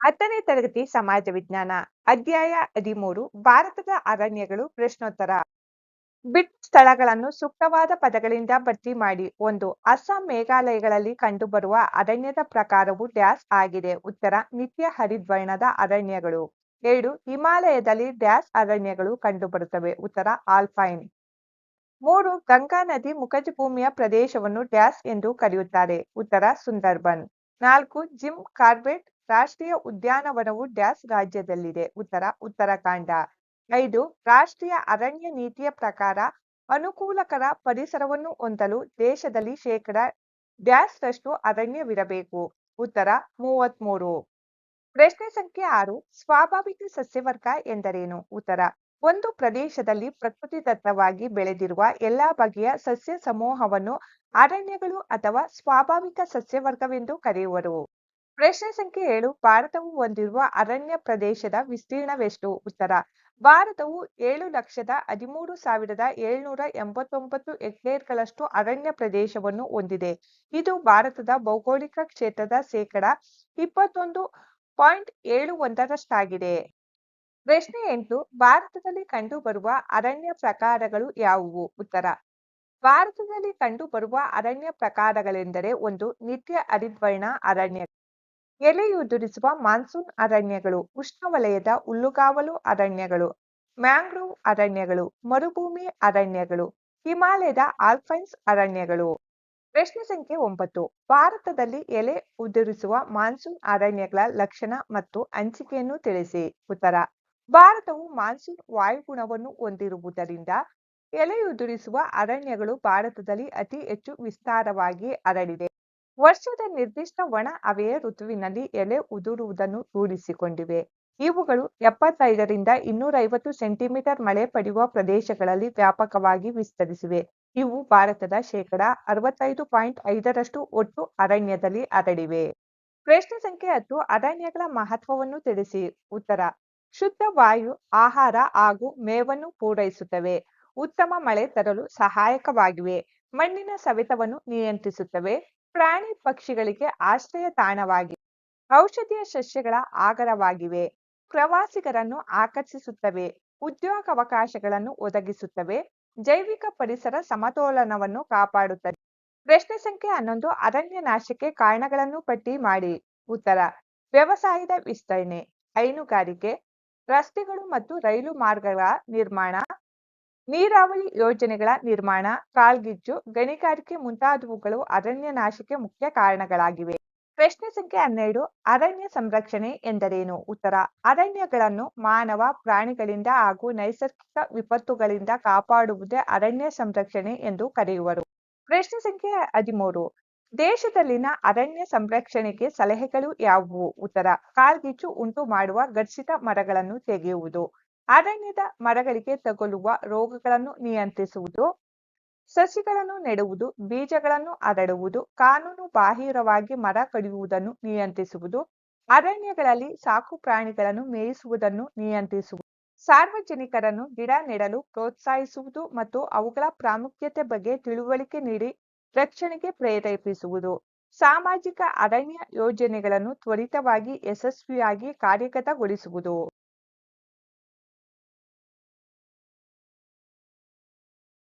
ಹತ್ತನೇ ತರಗತಿ ಸಮಾಜ ವಿಜ್ಞಾನ, ಅಧ್ಯಾಯ ಹದಿಮೂರು, ಭಾರತದ ಅರಣ್ಯಗಳು ಪ್ರಶ್ನೋತ್ತರ. ಬಿಟ್ ಸ್ಥಳಗಳನ್ನು ಸೂಕ್ತವಾದ ಪದಗಳಿಂದ ಭರ್ತಿ ಮಾಡಿ, ಒಂದು ಅಸ್ಸಾಂ ಮೇಘಾಲಯಗಳಲ್ಲಿ ಕಂಡುಬರುವ ಅರಣ್ಯದ ಪ್ರಕಾರವು ಡ್ಯಾಸ್ ಆಗಿದೆ, ಉತ್ತರ ನಿತ್ಯ ಹರಿದ್ವರ್ಣದ ಅರಣ್ಯಗಳು. ಎರಡು, ಹಿಮಾಲಯದಲ್ಲಿ ಡ್ಯಾಸ್ ಅರಣ್ಯಗಳು ಕಂಡುಬರುತ್ತವೆ, ಉತ್ತರ ಆಲ್ಫೈನ್ ಮೂರು, ಗಂಗಾ ನದಿ ಮುಖಜ ಭೂಮಿಯ ಪ್ರದೇಶವನ್ನು ಡ್ಯಾಸ್ ಎಂದು ಕರೆಯುತ್ತಾರೆ, ಉತ್ತರ ಸುಂದರ್ಬನ್. ನಾಲ್ಕು, ಜಿಮ್ ಕಾರ್ಬೆಟ್ ರಾಷ್ಟ್ರೀಯ ಉದ್ಯಾನವನವು ಡ್ಯಾಸ್ ರಾಜ್ಯದಲ್ಲಿದೆ. ಉತ್ತರ, ಉತ್ತರಾಖಂಡ. ಐದು, ರಾಷ್ಟ್ರೀಯ ಅರಣ್ಯ ನೀತಿಯ ಪ್ರಕಾರ ಅನುಕೂಲಕರ ಪರಿಸರವನ್ನು ಹೊಂದಲು ದೇಶದಲ್ಲಿ ಶೇಕಡ ಡ್ಯಾಸ್ ರಷ್ಟು ಅರಣ್ಯವಿರಬೇಕು. ಉತ್ತರ ಮೂವತ್ಮೂರು ಪ್ರಶ್ನೆ ಸಂಖ್ಯೆ ಆರು, ಸ್ವಾಭಾವಿಕ ಸಸ್ಯವರ್ಗ ಎಂದರೇನು? ಉತ್ತರ ಒಂದು ಪ್ರದೇಶದಲ್ಲಿ ಪ್ರಕೃತಿದತ್ತವಾಗಿ ಬೆಳೆದಿರುವ ಎಲ್ಲಾ ಬಗೆಯ ಸಸ್ಯ ಸಮೂಹವನ್ನು ಅರಣ್ಯಗಳು ಅಥವಾ ಸ್ವಾಭಾವಿಕ ಸಸ್ಯವರ್ಗವೆಂದು ಕರೆಯುವರು. ಪ್ರಶ್ನೆ ಸಂಖ್ಯೆ ಏಳು, ಭಾರತವು ಹೊಂದಿರುವ ಅರಣ್ಯ ಪ್ರದೇಶದ ವಿಸ್ತೀರ್ಣವೆಷ್ಟು? ಉತ್ತರ, ಭಾರತವು ಏಳು ಲಕ್ಷದ ಹದಿಮೂರು ಸಾವಿರದ ಏಳ್ನೂರ ಎಂಬತ್ತೊಂಬತ್ತು ಹೆಕ್ಟೇರ್ಗಳಷ್ಟು ಅರಣ್ಯ ಪ್ರದೇಶವನ್ನು ಹೊಂದಿದೆ. ಇದು ಭಾರತದ ಭೌಗೋಳಿಕ ಕ್ಷೇತ್ರದ ಶೇಕಡ ಇಪ್ಪತ್ತೊಂದು ಪಾಯಿಂಟ್ ಏಳು ಒಂದರಷ್ಟಾಗಿದೆ. ಪ್ರಶ್ನೆ ಎಂಟು ಭಾರತದಲ್ಲಿ ಕಂಡುಬರುವ ಅರಣ್ಯ ಪ್ರಕಾರಗಳು ಯಾವುವು? ಉತ್ತರ, ಭಾರತದಲ್ಲಿ ಕಂಡುಬರುವ ಅರಣ್ಯ ಪ್ರಕಾರಗಳೆಂದರೆ ಒಂದು ನಿತ್ಯ ಹರಿದ್ವರ್ಣ ಅರಣ್ಯ ಎಲೆಯುದುರಿಸುವ ಮಾನ್ಸೂನ್ ಅರಣ್ಯಗಳು, ಉಷ್ಣವಲಯದ ಹುಲ್ಲುಗಾವಲು ಅರಣ್ಯಗಳು, ಮ್ಯಾಂಗ್ರೋವ್ ಅರಣ್ಯಗಳು, ಮರುಭೂಮಿ ಅರಣ್ಯಗಳು, ಹಿಮಾಲಯದ ಆಲ್ಪೈನ್ಸ್ ಅರಣ್ಯಗಳು. ಪ್ರಶ್ನೆ ಸಂಖ್ಯೆ ಒಂಬತ್ತು, ಭಾರತದಲ್ಲಿ ಎಲೆ ಉದುರಿಸುವ ಮಾನ್ಸೂನ್ ಅರಣ್ಯಗಳ ಲಕ್ಷಣ ಮತ್ತು ಹಂಚಿಕೆಯನ್ನು ತಿಳಿಸಿ. ಉತ್ತರ ಭಾರತವು ಮಾನ್ಸೂನ್ ವಾಯುಗುಣವನ್ನು ಹೊಂದಿರುವುದರಿಂದ ಎಲೆಯುದುರಿಸುವ ಅರಣ್ಯಗಳು ಭಾರತದಲ್ಲಿ ಅತಿ ಹೆಚ್ಚು ವಿಸ್ತಾರವಾಗಿ ಹರಡಿದೆ. ವರ್ಷದ ನಿರ್ದಿಷ್ಟ ಒಣ ಹವೆಯ ಋತುವಿನಲ್ಲಿ ಎಲೆ ಉದುರುವುದನ್ನು ರೂಢಿಸಿಕೊಂಡಿವೆ. ಇವುಗಳು ಎಪ್ಪತ್ತೈದರಿಂದ ಇನ್ನೂರ ಐವತ್ತು ಸೆಂಟಿಮೀಟರ್ ಮಳೆ ಪಡೆಯುವ ಪ್ರದೇಶಗಳಲ್ಲಿ ವ್ಯಾಪಕವಾಗಿ ವಿಸ್ತರಿಸಿವೆ. ಇವು ಭಾರತದ ಶೇಕಡ ಅರವತ್ತೈದು ಪಾಯಿಂಟ್ ಐದರಷ್ಟು ಒಟ್ಟು ಅರಣ್ಯದಲ್ಲಿ ಹರಡಿವೆ. ಪ್ರಶ್ನೆ ಸಂಖ್ಯೆ ಹತ್ತು, ಅರಣ್ಯಗಳ ಮಹತ್ವವನ್ನು ತಿಳಿಸಿ. ಉತ್ತರ ಶುದ್ಧ ವಾಯು ಆಹಾರ ಹಾಗೂ ಮೇವನ್ನು ಪೂರೈಸುತ್ತವೆ. ಉತ್ತಮ ಮಳೆ ತರಲು ಸಹಾಯಕವಾಗಿವೆ. ಮಣ್ಣಿನ ಸವೆತವನ್ನು ನಿಯಂತ್ರಿಸುತ್ತವೆ. ಪ್ರಾಣಿ ಪಕ್ಷಿಗಳಿಗೆ ಆಶ್ರಯ ತಾಣವಾಗಿವೆ ಔಷಧೀಯ ಸಸ್ಯಗಳ ಆಗರವಾಗಿವೆ. ಪ್ರವಾಸಿಗರನ್ನು ಆಕರ್ಷಿಸುತ್ತವೆ. ಉದ್ಯೋಗಾವಕಾಶಗಳನ್ನು ಒದಗಿಸುತ್ತವೆ. ಜೈವಿಕ ಪರಿಸರ ಸಮತೋಲನವನ್ನು ಕಾಪಾಡುತ್ತದೆ ಪ್ರಶ್ನೆ ಸಂಖ್ಯೆ ಹನ್ನೊಂದು, ಅರಣ್ಯ ನಾಶಕ್ಕೆ ಕಾರಣಗಳನ್ನು ಪಟ್ಟಿ ಮಾಡಿ. ಉತ್ತರ, ವ್ಯವಸಾಯದ ವಿಸ್ತರಣೆ, ಹೈನುಗಾರಿಕೆ ರಸ್ತೆಗಳು ಮತ್ತು ರೈಲು ಮಾರ್ಗಗಳ ನಿರ್ಮಾಣ, ನೀರಾವರಿ ಯೋಜನೆಗಳ ನಿರ್ಮಾಣ ಕಾಳ್ಗಿಚ್ಚು ಗಣಿಗಾರಿಕೆ ಮುಂತಾದವುಗಳು ಅರಣ್ಯ ನಾಶಕ್ಕೆ ಮುಖ್ಯ ಕಾರಣಗಳಾಗಿವೆ. ಪ್ರಶ್ನೆ ಸಂಖ್ಯೆ ಹನ್ನೆರಡು, ಅರಣ್ಯ ಸಂರಕ್ಷಣೆ ಎಂದರೇನು? ಉತ್ತರ, ಅರಣ್ಯಗಳನ್ನು ಮಾನವ ಪ್ರಾಣಿಗಳಿಂದ ಹಾಗೂ ನೈಸರ್ಗಿಕ ವಿಪತ್ತುಗಳಿಂದ ಕಾಪಾಡುವುದೇ ಅರಣ್ಯ ಸಂರಕ್ಷಣೆ ಎಂದು ಕರೆಯುವರು. ಪ್ರಶ್ನೆ ಸಂಖ್ಯೆ ಹದಿಮೂರು ದೇಶದಲ್ಲಿನ ಅರಣ್ಯ ಸಂರಕ್ಷಣೆಗೆ ಸಲಹೆಗಳು ಯಾವುವು? ಉತ್ತರ ಕಾಳ್ಗಿಚ್ಚು ಉಂಟು ಮಾಡುವ ಘರ್ಷಿತ ಮರಗಳನ್ನು ತೆಗೆಯುವುದು. ಅರಣ್ಯದ ಮರಗಳಿಗೆ ತಗುಲುವ ರೋಗಗಳನ್ನು ನಿಯಂತ್ರಿಸುವುದು. ಸಸಿಗಳನ್ನು ನೆಡುವುದು, ಬೀಜಗಳನ್ನು ಹರಡುವುದು, ಕಾನೂನು ಬಾಹಿರವಾಗಿ ಮರ ಕಡಿಯುವುದನ್ನು ನಿಯಂತ್ರಿಸುವುದು. ಅರಣ್ಯಗಳಲ್ಲಿ ಸಾಕು ಪ್ರಾಣಿಗಳನ್ನು ಮೇಯಿಸುವುದನ್ನು ನಿಯಂತ್ರಿಸುವುದು. ಸಾರ್ವಜನಿಕರನ್ನು ಗಿಡ ನೆಡಲು ಪ್ರೋತ್ಸಾಹಿಸುವುದು ಮತ್ತು ಅವುಗಳ ಪ್ರಾಮುಖ್ಯತೆ ಬಗ್ಗೆ ತಿಳುವಳಿಕೆ ನೀಡಿ ರಕ್ಷಣೆಗೆ ಪ್ರೇರೇಪಿಸುವುದು. ಸಾಮಾಜಿಕ ಅರಣ್ಯ ಯೋಜನೆಗಳನ್ನು ತ್ವರಿತವಾಗಿ ಯಶಸ್ವಿಯಾಗಿ ಕಾರ್ಯಗತಗೊಳಿಸುವುದು.